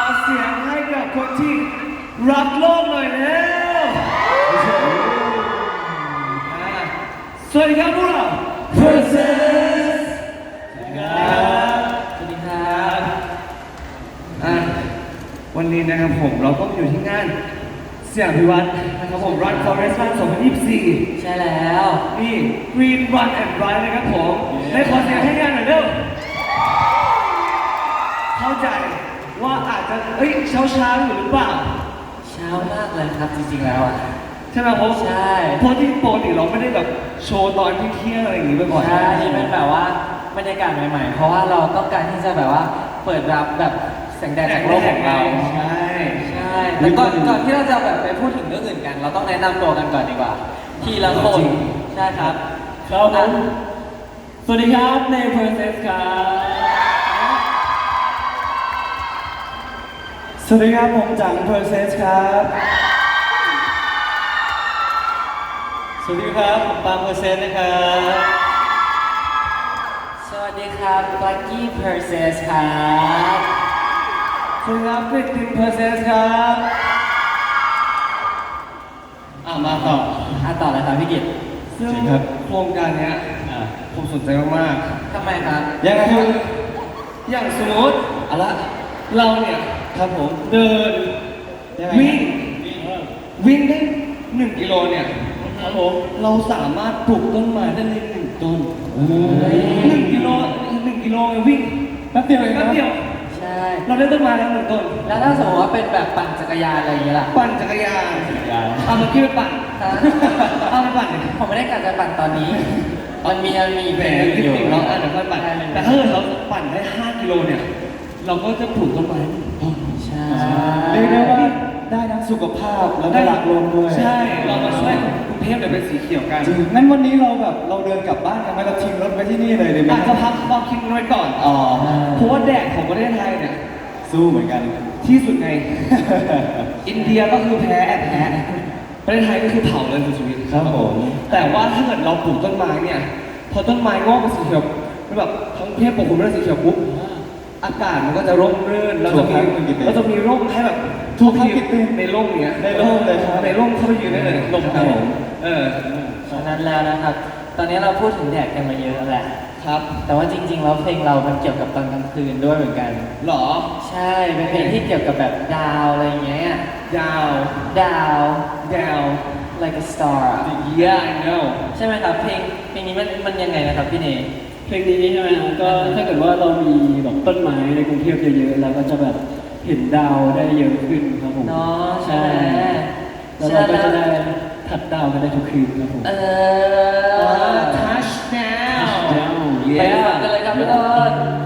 อเสียงให้กับคนที่รักโลกหน่อยแล้วอ่าสวัสดีครับพวกเรา Princess สวัสดีครับอะวันนี้นะครับผมเราก็อยู่ที่งานเสียามพิวัตรนะครับผม Run Forest Run 2024 ใช่แล้ว นี่ Green Run and Ride นะครับผม ได้ขอเสียงให้งานหน่อยเร็วเข้าใจ ว่าอาจจะเอ้ยเช้าเช้าๆอยู่หรือเปล่า เช้ามากเลยครับจริงๆแล้วอะ ใช่ไหมเพราะใช่ เพราะที่ปกติเราไม่ได้แบบโชว์ตอนที่เที่ยงอะไรอย่างงี้บ่อยๆใช่นี่เป็นแบบว่าบรรยากาศใหม่ๆ เพราะว่าเราต้องการที่จะแบบว่าเปิดรับแบบแสงแดดจากโลกของเรา ใช่ ใช่แต่ก่อนก่อนที่เราจะแบบไปพูดถึงเรื่องอื่นกัน เราต้องแนะนำตัวกันก่อนดีกว่า ทีละคน ใช่ครับครับผมอะสวัสดีครับ ใน Process ครับ วัสดีครับ ผมจัง Process ครับ สวัสดีครับ ผมปาล์มเปอร์เซ็นต์นะครับ สวัสดีครับ Lucky Process ครับสวัสดีครับกริตติน Process ครับอะมาต่ออะต่อเลยครับพี่กิตซึ่งจริงครับโครงการเนี้ยอะผมสนใจมากทำไมครับๆยังไงครับ อย่างสมมติเอาละ เราเนี่ย ครับผมเดินยังไงวิ่งเออวิ่งได้หนึ่งกิโลเนี่ยครับผมเราสามารถปลูกต้นไม้ได้เลยหนึ่งต้นหนึ่งกิโลหนึ่งกิโลไงวิ่งแป๊บเดียวเองแป๊บนะเดียวใช่เราได้ต้นไม้แล้วหนึ่งต้นแล้วถ้าสมมติว่าเป็นแบบปั่นจักรยานอะไรอย่างเงี้ยล่ะปั่นจักรยานอย่าเอามาคิดไปปั่นฮะเอาไปปั่นผมไม่ได้กะจะปั่นตอนนี้มันมีมันมีแหมเพลงคิดอยู่ถึงเราอะเดี๋ยวค่อยปั่นใช่มันมีแต่ถ้าเกิดเราปั่นได้ 5 กิโลเนี่ย เราก็จะปลูกต้นไม้หนึ่งต้น ใช่ เรียกได้ว่าได้ทั้งสุ ขภาพแล้วก็หลักลมด้วยใช่ เรามาช่วยกรุงเทพเดี๋ยวเป็นสีเขียวกันจริงงั้นวันนี้เราแบบเราเดินกลับบ้านกันไหมเราทิ้งรถไว้ที่นี่เลยได้ไหมอาจจะพักความคิดไว้ก่อนอ๋อเพราะว่าแดดของประเทศไทยเนี่ยสู้เหมือนกัน ที่สุดในอินเดียก็คือแพ้แอบแพ้ประเทศไทยก็คือเผาเลยคุณชีวิตครับผม แต่ว่าถ้าเกิดเราปลูกต้นไม้เนี่ย พอต้นไม้งอกเป็นสีเขียวแล้วแบบทั้งประเทศปกคลุมด้วยสีเขียวปุ๊บ อากาศมันก็จะร่มรื่นเราจะมีเราจะมีร่มให้แบบทุกที่ในร่มเนี้ยได้ร่มเลยครับในร่มเข้าไปยืนได้เลยร่มครับผมเออฉะนั้นแล้วนะครับ ตอนนี้เราพูดถึงแดดกันมาเยอะแหละครับ แต่ว่าจริงๆแล้วเพลงเรามันเกี่ยวกับตอนกลางคืนด้วยเหมือนกันหรอ ใช่เป็นเพลงที่เกี่ยวกับแบบดาวอะไรอย่างเงี้ยยาวดาวยาว like a star อะ yeah I know ใช่ไหมครับเพลงเพลงนี้มันมันยังไงนะครับพี่เนย เพลงนี้ใช่ไหมครับก็ถ้าเกิดว่าเรามีแบบต้นไม้ในกรุงเทพเยอะๆเราก็จะแบบเห็นดาวได้เยอะขึ้นครับผมเนาะใช่ไหมแล้วเราก็จะได้ถัดดาวกันได้ทุกคืนครับผมเออ